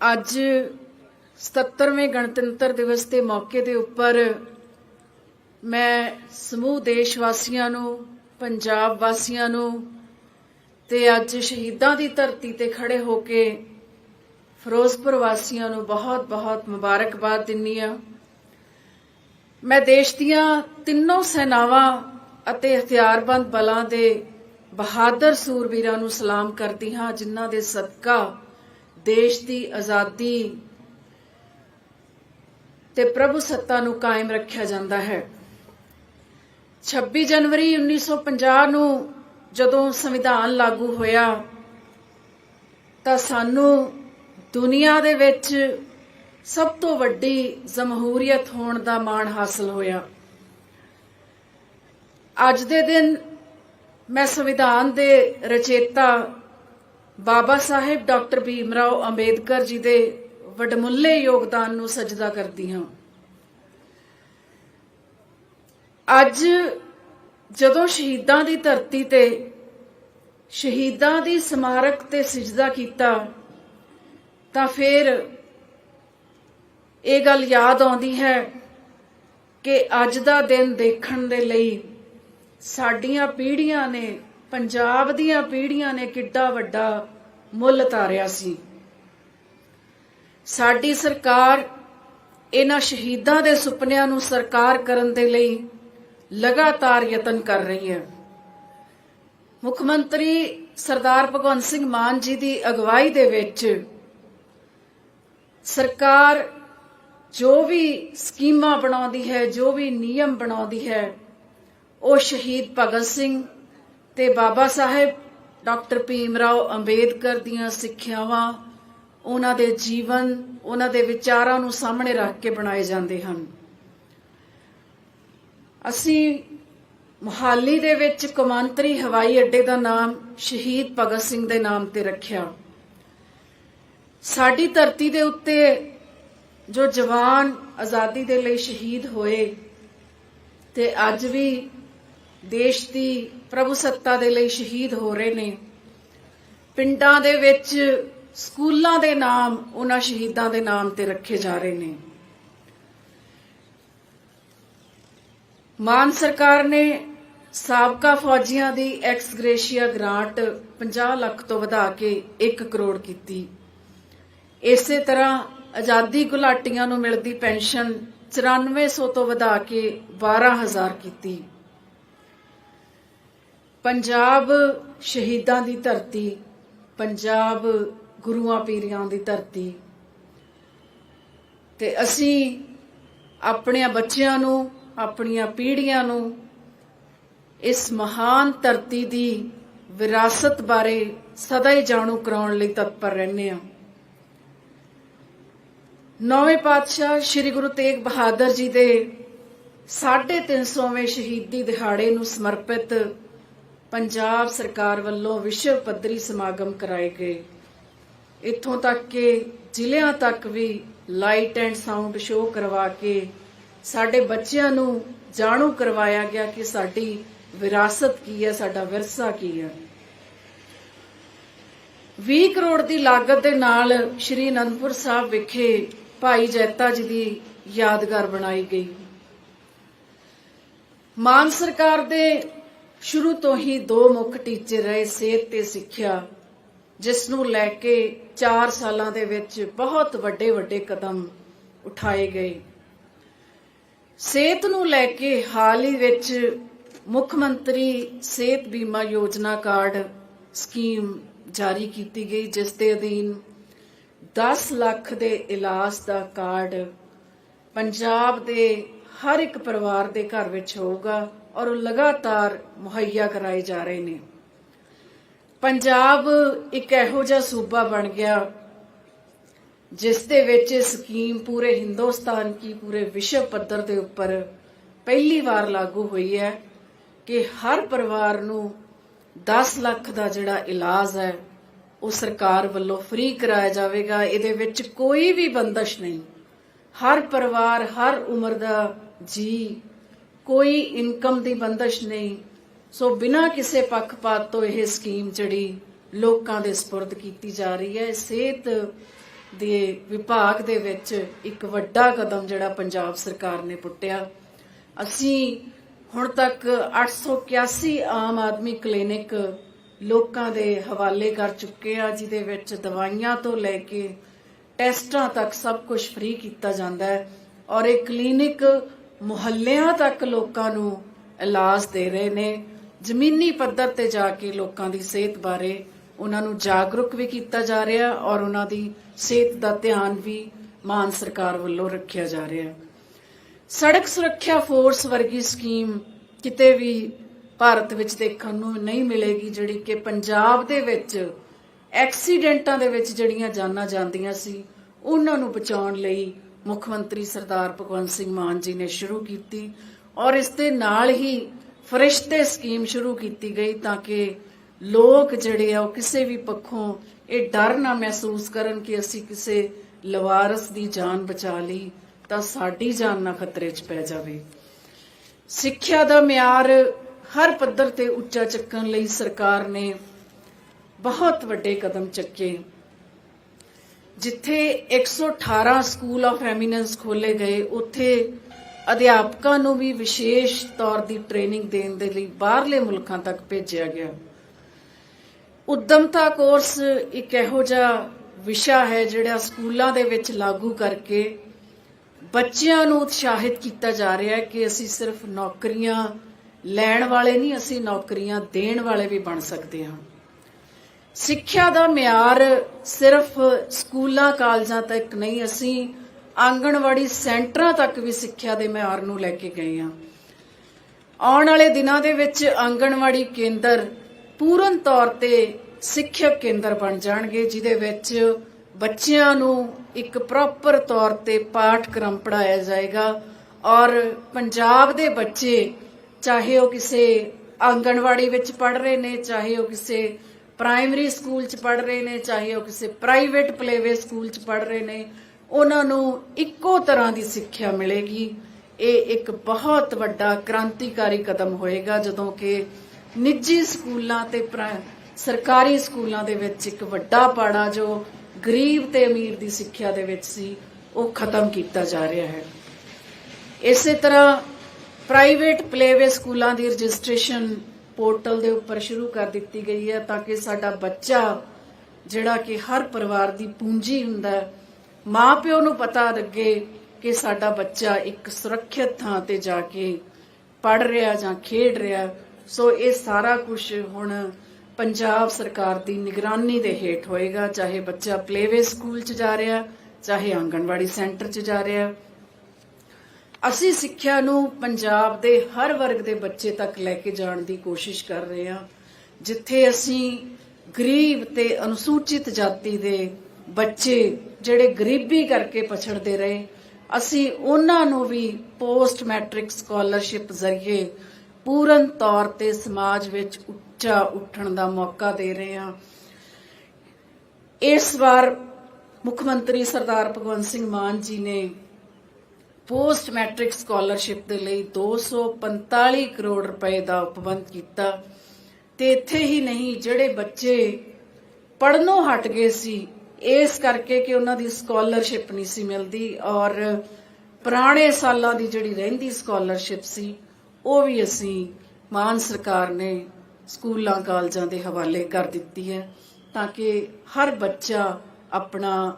ਅੱਜ 77ਵੇਂ ਗਣਤੰਤਰ ਦਿਵਸ ਦੇ ਮੌਕੇ ਦੇ ਉੱਪਰ ਮੈਂ ਸਮੂਹ ਦੇਸ਼ ਵਾਸੀਆਂ ਨੂੰ, ਪੰਜਾਬ ਵਾਸੀਆਂ ਨੂੰ ਤੇ ਅੱਜ ਸ਼ਹੀਦਾਂ ਦੀ ਧਰਤੀ ਤੇ ਖੜੇ ਹੋ ਕੇ ਫਿਰੋਜ਼ਪੁਰ ਵਾਸੀਆਂ ਨੂੰ ਬਹੁਤ-ਬਹੁਤ ਮੁਬਾਰਕਬਾਦ ਦਿੰਨੀ ਆ ਮੈਂ ਦੇਸ਼ ਦੀਆਂ ਤਿੰਨੋਂ ਸੈਨਾਵਾਂ ਅਤੇ ਹਥਿਆਰਬੰਦ ਬਲਾਂ ਦੇ ਬਹਾਦਰ ਸੂਰਬੀਰਾਂ ਨੂੰ ਸਲਾਮ ਕਰਦੀ ਹਾਂ, ਜਿਨ੍ਹਾਂ ਦੇ ਸਦਕਾ ਦੇਸ਼ ਦੀ ਆਜ਼ਾਦੀ ਤੇ ਪ੍ਰਭੂ ਸੱਤਾ ਨੂੰ ਕਾਇਮ ਰੱਖਿਆ ਜਾਂਦਾ ਹੈ। 26 ਜਨਵਰੀ 1950 ਨੂੰ ਜਦੋਂ ਸੰਵਿਧਾਨ ਲਾਗੂ ਹੋਇਆ, ਤਾਂ ਸਾਨੂੰ ਦੁਨੀਆ ਦੇ ਵਿੱਚ ਸਭ ਤੋਂ ਵੱਡੀ ਜਮਹੂਰੀਅਤ ਹੋਣ ਦਾ ਮਾਣ ਹਾਸਲ ਹੋਇਆ। ਅੱਜ ਦੇ ਦਿਨ ਮੈਂ ਸੰਵਿਧਾਨ ਦੇ ਰਚੇਤਾ ਬਾਬਾ ਸਾਹਿਬ ਡਾਕਟਰ ਭੀਮ ਰਾਓ ਅੰਬੇਦਕਰ ਜੀ ਦੇ ਵਡਮੁੱਲੇ ਯੋਗਦਾਨ ਨੂੰ ਸਜਦਾ ਕਰਦੀ ਹਾਂ। ਅੱਜ ਜਦੋਂ ਸ਼ਹੀਦਾਂ ਦੀ ਧਰਤੀ ਤੇ ਸ਼ਹੀਦਾਂ ਦੀ ਸਮਾਰਕ ਤੇ ਸਜਦਾ ਕੀਤਾ, ਤਾਂ ਫਿਰ ਇਹ ਗੱਲ ਯਾਦ ਆਉਂਦੀ ਹੈ ਕਿ ਅੱਜ ਦਾ ਦਿਨ ਦੇਖਣ ਦੇ ਲਈ ਸਾਡੀਆਂ ਪੀੜ੍ਹੀਆਂ ਨੇ ਪੰਜਾਬ ਦੀਆਂ ਪੀੜ੍ਹੀਆਂ ਨੇ ਕਿੱਡਾ ਵੱਡਾ ਮੁੱਲ ਤਾਰਿਆ ਸੀ। ਸਾਡੀ ਸਰਕਾਰ ਇਹਨਾਂ ਸ਼ਹੀਦਾਂ ਦੇ ਸੁਪਨਿਆਂ ਨੂੰ ਸਰਕਾਰ ਕਰਨ ਦੇ ਲਈ ਲਗਾਤਾਰ ਯਤਨ ਕਰ ਰਹੀ ਹੈ। ਮੁੱਖ ਮੰਤਰੀ ਸਰਦਾਰ ਭਗਵੰਤ ਸਿੰਘ ਮਾਨ ਜੀ ਦੀ ਅਗਵਾਈ ਦੇ ਵਿੱਚ ਸਰਕਾਰ ਜੋ ਵੀ ਸਕੀਮਾਂ ਬਣਾਉਂਦੀ ਹੈ, ਜੋ ਵੀ ਨਿਯਮ ਬਣਾਉਂਦੀ ਹੈ, ਉਹ ਸ਼ਹੀਦ ਭਗਤ ਸਿੰਘ ਤੇ ਬਾਬਾ ਸਾਹਿਬ, ਡਾਕਟਰ ਭੀਮ ਰਾਓ ਅੰਬੇਦਕਰ ਦੀਆਂ ਸਿੱਖਿਆਵਾਂ, ਉਹਨਾਂ ਦੇ ਜੀਵਨ, ਉਹਨਾਂ ਦੇ ਵਿਚਾਰਾਂ ਨੂੰ ਸਾਹਮਣੇ ਰੱਖ ਕੇ ਬਣਾਏ ਜਾਂਦੇ ਹਨ। ਅਸੀਂ ਮੁਹਾਲੀ ਦੇ ਵਿੱਚ ਕੌਮਾਂਤਰੀ ਹਵਾਈ ਅੱਡੇ ਦਾ ਨਾਮ ਸ਼ਹੀਦ ਭਗਤ ਸਿੰਘ ਦੇ ਨਾਮ ਤੇ ਰੱਖਿਆ। ਸਾਡੀ ਧਰਤੀ ਦੇ ਉੱਤੇ ਜੋ ਜਵਾਨ ਆਜ਼ਾਦੀ ਦੇ ਲਈ ਸ਼ਹੀਦ ਹੋਏ, ਤੇ ਅੱਜ ਵੀ ਦੇਸ਼ ਦੀ ਪ੍ਰਭੂ ਸੱਤਾ ਦੇ ਲਈ ਸ਼ਹੀਦ ਹੋ ਰਹੇ ਨੇ। ਪਿੰਡਾਂ ਦੇ ਵਿੱਚ ਸਕੂਲਾਂ ਦੇ ਨਾਮ, ਉਹਨਾਂ ਸ਼ਹੀਦਾਂ ਦੇ ਨਾਮ ਤੇ ਰੱਖੇ ਜਾ ਰਹੇ ਨੇ। ਮਾਨ ਸਰਕਾਰ ਨੇ ਸਾਬਕਾ ਫੌਜੀਆਂ ਦੀ ਐਕਸ ਗ੍ਰੇਸ਼ੀਆ ਗ੍ਰਾਂਟ 50 ਲੱਖ ਤੋਂ ਵਧਾ ਕੇ 1 ਕਰੋੜ ਕੀਤੀ। ਇਸੇ ਤਰ੍ਹਾਂ ਆਜ਼ਾਦੀ ਗੁਲਾਟੀਆਂ ਨੂੰ ਮਿਲਦੀ ਪੈਨਸ਼ਨ 9400 ਤੋਂ ਵਧਾ ਕੇ 12000 ਕੀਤੀ। ਪੰਜਾਬ ਸ਼ਹੀਦਾਂ ਦੀ ਧਰਤੀ, ਪੰਜਾਬ ਗੁਰੂਆਂ ਪੀਰਾਂ ਦੀ ਧਰਤੀ। ਤੇ ਅਸੀਂ ਆਪਣੇ ਬੱਚਿਆਂ ਨੂੰ, ਆਪਣੀਆਂ ਪੀੜ੍ਹੀਆਂ ਨੂੰ ਇਸ ਮਹਾਨ ਧਰਤੀ ਦੀ ਵਿਰਾਸਤ ਬਾਰੇ ਸਦਾ ਹੀ ਜਾਣੂ ਕਰਾਉਣ ਲਈ ਤਤਪਰ ਰਹਿੰਦੇ ਹਾਂ। ਨੌਵੇਂ ਪਾਤਸ਼ਾਹ ਸ੍ਰੀ ਗੁਰੂ ਤੇਗ ਬਹਾਦਰ ਜੀ ਦੇ 350ਵੇਂ ਸ਼ਹੀਦੀ ਦਿਹਾੜੇ ਨੂੰ ਸਮਰਪਿਤ ਪੰਜਾਬ ਸਰਕਾਰ ਵੱਲੋਂ ਵਿਸ਼ਵ ਪੱਧਰੀ ਸਮਾਗਮ ਕਰਾਏ ਗਏ। ਇੱਥੋਂ ਤੱਕ ਕਿ ਜ਼ਿਲ੍ਹਿਆਂ ਤੱਕ ਵੀ ਲਾਈਟ ਐਂਡ ਸਾਊਂਡ ਸ਼ੋਅ ਕਰਵਾ ਕੇ ਸਾਡੇ ਬੱਚਿਆਂ ਨੂੰ ਜਾਣੂ ਕਰਵਾਇਆ ਗਿਆ ਕਿ ਸਾਡੀ ਵਿਰਾਸਤ ਕੀ ਹੈ, ਸਾਡਾ ਵਿਰਸਾ ਕੀ ਹੈ। 20 ਕਰੋੜ ਦੀ ਲਾਗਤ ਦੇ ਨਾਲ ਸ਼੍ਰੀ ਅਨੰਦਪੁਰ ਸਾਹਿਬ ਵਿਖੇ ਭਾਈ ਜੈਤਾ ਜੀ ਦੀ ਯਾਦਗਾਰ ਬਣਾਈ ਗਈ। ਮਾਨ ਸਰਕਾਰ ਦੇ ਸ਼ੁਰੂ ਤੋਂ ਹੀ ਦੋ ਮੁੱਖ ਟੀਚੇ ਰਹੇ ਸਿਹਤ ਤੇ ਸਿੱਖਿਆ, ਜਿਸ ਨੂੰ ਲੈ ਕੇ 4 ਸਾਲਾਂ ਦੇ ਵਿੱਚ ਬਹੁਤ ਵੱਡੇ ਵੱਡੇ ਕਦਮ ਉਠਾਏ ਗਏ। ਸਿਹਤ ਨੂੰ ਲੈ ਕੇ ਹਾਲ ਹੀ ਵਿੱਚ ਮੁੱਖ ਮੰਤਰੀ ਸਿਹਤ ਬੀਮਾ ਯੋਜਨਾ ਕਾਰਡ ਸਕੀਮ ਜਾਰੀ ਕੀਤੀ ਗਈ, ਜਿਸ ਦੇ ਅਧੀਨ 10 ਲੱਖ ਦੇ ਇਲਾਜ ਦਾ ਕਾਰਡ ਪੰਜਾਬ ਦੇ ਹਰ ਇੱਕ ਪਰਿਵਾਰ ਦੇ ਘਰ ਵਿੱਚ ਹੋਊਗਾ। ਔਰ ਉਹ ਲਗਾਤਾਰ ਮੁਹੱਈਆ ਕਰਾਏ ਜਾ ਰਹੇ ਨੇ। ਪੰਜਾਬ ਇੱਕ ਇਹੋ ਜਿਹਾ ਸੂਬਾ ਬਣ ਗਿਆ, ਜਿਸ ਦੇ ਵਿੱਚ ਇਹ ਸਕੀਮ ਪੂਰੇ ਹਿੰਦੁਸਤਾਨ ਕੀ ਪੂਰੇ ਵਿਸ਼ਵ ਪੱਧਰ ਦੇ ਉੱਪਰ ਪਹਿਲੀ ਵਾਰ ਲਾਗੂ ਹੋਈ ਹੈ ਕਿ ਹਰ ਪਰਿਵਾਰ ਨੂੰ 10 ਲੱਖ ਦਾ ਜਿਹੜਾ ਇਲਾਜ ਹੈ, ਉਹ ਸਰਕਾਰ ਵੱਲੋਂ ਫ੍ਰੀ ਕਰਾਇਆ ਜਾਵੇਗਾ। ਇਹਦੇ ਵਿੱਚ ਕੋਈ ਵੀ ਬੰਦਸ਼ ਨਹੀਂ। ਹਰ ਪਰਿਵਾਰ, ਹਰ ਉਮਰ ਦਾ ਜੀ ਕੋਈ ਇਨਕਮ ਦੀ ਬੰਦਸ਼ ਨਹੀਂ। ਸੋ ਬਿਨਾਂ ਕਿਸੇ ਪੱਖਪਾਤ ਤੋਂ ਇਹ ਸਕੀਮ ਜਿਹੜੀ ਲੋਕਾਂ ਦੇ ਸਪੁਰਦ ਕੀਤੀ ਜਾ ਰਹੀ ਹੈ, ਸਿਹਤ ਦੇ ਵਿਭਾਗ ਦੇ ਵਿੱਚ ਇੱਕ ਵੱਡਾ ਕਦਮ ਜਿਹੜਾ ਪੰਜਾਬ ਸਰਕਾਰ ਨੇ ਪੁੱਟਿਆ। ਅਸੀਂ ਹੁਣ ਤੱਕ 881 ਆਮ ਆਦਮੀ ਕਲੀਨਿਕ ਲੋਕਾਂ ਦੇ ਹਵਾਲੇ ਕਰ ਚੁੱਕੇ ਆ, ਜਿਹਦੇ ਵਿੱਚ ਦਵਾਈਆਂ ਤੋਂ ਲੈ ਕੇ ਟੈਸਟਾਂ ਤੱਕ ਸਭ ਕੁਝ ਫ੍ਰੀ ਕੀਤਾ ਜਾਂਦਾ ਹੈ। ਔਰ ਇਹ ਕਲੀਨਿਕ ਮੁਹੱਲਿਆਂ ਤੱਕ ਲੋਕਾਂ ਨੂੰ ਇਲਾਜ ਦੇ ਰਹੇ ਨੇ। ਜ਼ਮੀਨੀ ਪੱਧਰ ਤੇ ਜਾ ਕੇ ਲੋਕਾਂ ਦੀ ਸਿਹਤ ਬਾਰੇ ਉਹਨਾਂ ਨੂੰ ਜਾਗਰੂਕ ਵੀ ਕੀਤਾ ਜਾ ਰਿਹਾ ਔਰ ਉਹਨਾਂ ਦੀ ਸਿਹਤ ਦਾ ਧਿਆਨ ਵੀ ਮਾਨ ਸਰਕਾਰ ਵੱਲੋਂ ਰੱਖਿਆ ਜਾ ਰਿਹਾ ਸੜਕ ਸੁਰੱਖਿਆ ਫੋਰਸ ਵਰਗੀ ਸਕੀਮ ਕਿਤੇ ਵੀ ਭਾਰਤ ਵਿੱਚ ਦੇਖਣ ਨੂੰ ਨਹੀਂ ਮਿਲੇਗੀ, ਜਿਹੜੀ ਕਿ ਪੰਜਾਬ ਦੇ ਵਿੱਚ ਐਕਸੀਡੈਂਟਾਂ ਦੇ ਵਿੱਚ ਜਿਹੜੀਆਂ ਜਾਨਾਂ ਜਾਂਦੀਆਂ ਸੀ, ਉਹਨਾਂ ਨੂੰ ਬਚਾਉਣ ਲਈ ਮੁੱਖ ਮੰਤਰੀ ਸਰਦਾਰ ਭਗਵੰਤ ਸਿੰਘ ਮਾਨ ਜੀ ਨੇ ਸ਼ੁਰੂ ਕੀਤੀ ਔਰ ਇਸ ਦੇ ਨਾਲ ਹੀ ਫਰਿਸ਼ਤੇ ਸਕੀਮ ਸ਼ੁਰੂ ਕੀਤੀ ਗਈ ਤਾਂ ਕਿ ਲੋਕ ਜਿਹੜੇ ਆ ਉਹ ਕਿਸੇ ਵੀ ਪੱਖੋਂ ਇਹ ਡਰ ਨਾ ਮਹਿਸੂਸ ਕਰਨ ਕਿ ਅਸੀਂ ਕਿਸੇ ਲਵਾਰਸ ਦੀ ਜਾਨ ਬਚਾ ਲਈ ਤਾਂ ਸਾਡੀ ਜਾਨ ਨਾ ਖਤਰੇ 'ਚ ਪੈ ਜਾਵੇ। ਸਿੱਖਿਆ ਦਾ ਮਿਆਰ ਹਰ ਪੱਧਰ ਤੇ ਉੱਚਾ ਚੱਕਣ ਲਈ ਸਰਕਾਰ ਨੇ ਬਹੁਤ ਵੱਡੇ ਕਦਮ ਚੱਕੇ। ਜਿੱਥੇ 118 ਸਕੂਲ ਆਫ ਐਮੀਨੈਂਸ ਖੋਲੇ ਗਏ, ਉੱਥੇ ਅਧਿਆਪਕਾਂ ਨੂੰ ਵੀ ਵਿਸ਼ੇਸ਼ ਤੌਰ ਦੀ ਟ੍ਰੇਨਿੰਗ ਦੇਣ ਦੇ ਲਈ ਬਾਹਰਲੇ ਮੁਲਕਾਂ ਤੱਕ ਭੇਜਿਆ ਗਿਆ। ਉਦਮਤਾ ਕੋਰਸ ਇੱਕ ਇਹੋ ਜਿਹਾ ਵਿਸ਼ਾ ਹੈ ਜਿਹੜਾ ਸਕੂਲਾਂ ਦੇ ਵਿੱਚ ਲਾਗੂ ਕਰਕੇ ਬੱਚਿਆਂ ਨੂੰ ਉਤਸ਼ਾਹਿਤ ਕੀਤਾ ਜਾ ਰਿਹਾ ਹੈ ਕਿ ਅਸੀਂ ਸਿਰਫ ਨੌਕਰੀਆਂ ਲੈਣ ਵਾਲੇ ਨਹੀਂ, ਅਸੀਂ ਨੌਕਰੀਆਂ ਦੇਣ ਵਾਲੇ ਵੀ ਬਣ ਸਕਦੇ ਹਾਂ। ਸਿੱਖਿਆ ਦਾ ਮਿਆਰ ਸਿਰਫ ਸਕੂਲਾਂ, ਕਾਲਜਾਂ ਤੱਕ ਨਹੀਂ, ਅਸੀਂ ਆਂਗਣਵਾੜੀ ਸੈਂਟਰਾਂ ਤੱਕ ਵੀ ਸਿੱਖਿਆ ਦੇ ਮਿਆਰ ਨੂੰ ਲੈ ਕੇ ਗਏ ਹਾਂ। ਆਉਣ ਵਾਲੇ ਦਿਨਾਂ ਦੇ ਵਿੱਚ ਆਂਗਣਵਾੜੀ ਕੇਂਦਰ ਪੂਰਨ ਤੌਰ ਤੇ ਸਿੱਖਿਅਕ ਕੇਂਦਰ ਬਣ ਜਾਣਗੇ, ਜਿਹਦੇ ਵਿੱਚ ਬੱਚਿਆਂ ਨੂੰ ਇੱਕ ਪ੍ਰੋਪਰ ਤੌਰ ਤੇ ਪਾਠਕ੍ਰਮ ਪੜਾਇਆ ਜਾਏਗਾ ਔਰ ਪੰਜਾਬ ਦੇ ਬੱਚੇ ਚਾਹੇ ਉਹ ਕਿਸੇ ਆਂਗਣਵਾੜੀ ਵਿੱਚ ਪੜ ਰਹੇ ਨੇ, ਚਾਹੇ ਉਹ ਕਿਸੇ ਪ੍ਰਾਇਮਰੀ ਸਕੂਲ 'ਚ ਪੜ ਰਹੇ ਨੇ, ਚਾਹੇ ਉਹ ਕਿਸੇ ਪ੍ਰਾਈਵੇਟ ਪਲੇਵੇ ਸਕੂਲ 'ਚ ਪੜ ਰਹੇ ਨੇ, ਉਹਨਾਂ ਨੂੰ ਇੱਕੋ ਤਰ੍ਹਾਂ ਦੀ ਸਿੱਖਿਆ ਮਿਲੇਗੀ। ਇਹ ਇੱਕ ਬਹੁਤ ਵੱਡਾ ਕ੍ਰਾਂਤੀਕਾਰੀ ਕਦਮ ਹੋਏਗਾ, ਜਦੋਂ ਕਿ ਨਿੱਜੀ ਸਕੂਲਾਂ ਤੇ ਪ੍ਰਾ- ਸਰਕਾਰੀ ਸਕੂਲਾਂ ਦੇ ਵਿੱਚ ਇੱਕ ਵੱਡਾ ਪਾੜਾ ਜੋ ਗਰੀਬ ਤੇ ਅਮੀਰ ਦੀ ਸਿੱਖਿਆ ਦੇ ਵਿੱਚ ਸੀ, ਉਹ ਖਤਮ ਕੀਤਾ ਜਾ ਰਿਹਾ ਹੈ। ਇਸੇ ਤਰ੍ਹਾਂ ਪ੍ਰਾਈਵੇਟ ਪਲੇਵੇ ਸਕੂਲਾਂ ਦੀ ਰਜਿਸਟ੍ਰੇਸ਼ਨ ਪੋਰਟਲ ਦੇ ਉੱਪਰ ਸ਼ੁਰੂ ਕਰ ਦਿੱਤੀ ਗਈ ਹੈ ਤਾਂ ਕਿ ਸਾਡਾ ਬੱਚਾ, ਜਿਹੜਾ ਕਿ ਹਰ ਪਰਿਵਾਰ ਦੀ ਪੂੰਜੀ ਹੁੰਦਾ ਹੈ ਮਾਪਿਓ ਨੂੰ ਪਤਾ ਲੱਗੇ ਕਿ ਸਾਡਾ ਬੱਚਾ ਇੱਕ ਸੁਰੱਖਿਅਤ ਥਾਂ ਤੇ ਜਾ ਕੇ ਪੜ ਰਿਹਾ ਜਾਂ ਖੇਡ ਰਿਹਾ ਸੋ ਇਹ ਸਾਰਾ ਕੁਝ ਹੁਣ ਪੰਜਾਬ ਸਰਕਾਰ ਦੀ ਨਿਗਰਾਨੀ ਦੇ ਹੇਠ ਹੋਏਗਾ, ਚਾਹੇ ਬੱਚਾ ਪਲੇਵੇ ਸਕੂਲ 'ਚ ਜਾ ਰਿਹਾ ਚਾਹੇ ਆਂਗਣਵਾੜੀ ਸੈਂਟਰ 'ਚ ਜਾ ਰਿਹਾ ਅਸੀਂ ਸਿੱਖਿਆ ਨੂੰ ਪੰਜਾਬ ਦੇ ਹਰ ਵਰਗ ਦੇ ਬੱਚੇ ਤੱਕ ਲੈ ਕੇ ਜਾਣ ਦੀ ਕੋਸ਼ਿਸ਼ ਕਰ ਰਹੇ ਹਾਂ, ਜਿੱਥੇ ਅਸੀਂ ਗਰੀਬ ਤੇ ਅਨੁਸੂਚਿਤ ਜਾਤੀ ਦੇ ਬੱਚੇ ਜਿਹੜੇ ਗਰੀਬੀ ਕਰਕੇ ਪਛੜਦੇ ਰਹੇ, ਅਸੀਂ ਉਹਨਾਂ ਨੂੰ ਵੀ ਪੋਸਟ ਮੈਟ੍ਰਿਕ ਸਕਾਲਰਸ਼ਿਪ ਜ਼ਰੀਏ ਪੂਰਨ ਤੌਰ ਤੇ ਸਮਾਜ ਵਿੱਚ ਉੱਚਾ ਉੱਠਣ ਦਾ ਮੌਕਾ ਦੇ ਰਹੇ ਹਾਂ। ਇਸ ਵਾਰ ਮੁੱਖ ਮੰਤਰੀ ਸਰਦਾਰ ਭਗਵੰਤ ਸਿੰਘ ਮਾਨ ਜੀ ਨੇ ਪੋਸਟ ਮੈਟ੍ਰਿਕ ਸਕਾਲਰਸ਼ਿਪ ਦੇ ਲਈ 245 ਕਰੋੜ ਰੁਪਏ ਦਾ ਉਪਬੰਧ ਕੀਤਾ ਤੇ ਇੱਥੇ ਹੀ ਨਹੀਂ, ਜਿਹੜੇ ਬੱਚੇ ਪੜਨੋਂ ਹਟ ਗਏ ਸੀ, ਇਸ ਕਰਕੇ ਕਿ ਉਹਨਾਂ ਦੀ ਸਕਾਲਰਸ਼ਿਪ ਨਹੀਂ ਸੀ ਮਿਲਦੀ ਔਰ ਪੁਰਾਣੇ ਸਾਲਾਂ ਦੀ ਜਿਹੜੀ ਰਹਿੰਦੀ ਸਕਾਲਰਸ਼ਿਪ ਸੀ, ਉਹ ਵੀ ਅਸੀਂ ਮਾਨ ਸਰਕਾਰ ਨੇ ਸਕੂਲਾਂ, ਕਾਲਜਾਂ ਦੇ ਹਵਾਲੇ ਕਰ ਦਿੱਤੀ ਹੈ ਤਾਂ ਕਿ ਹਰ ਬੱਚਾ ਆਪਣਾ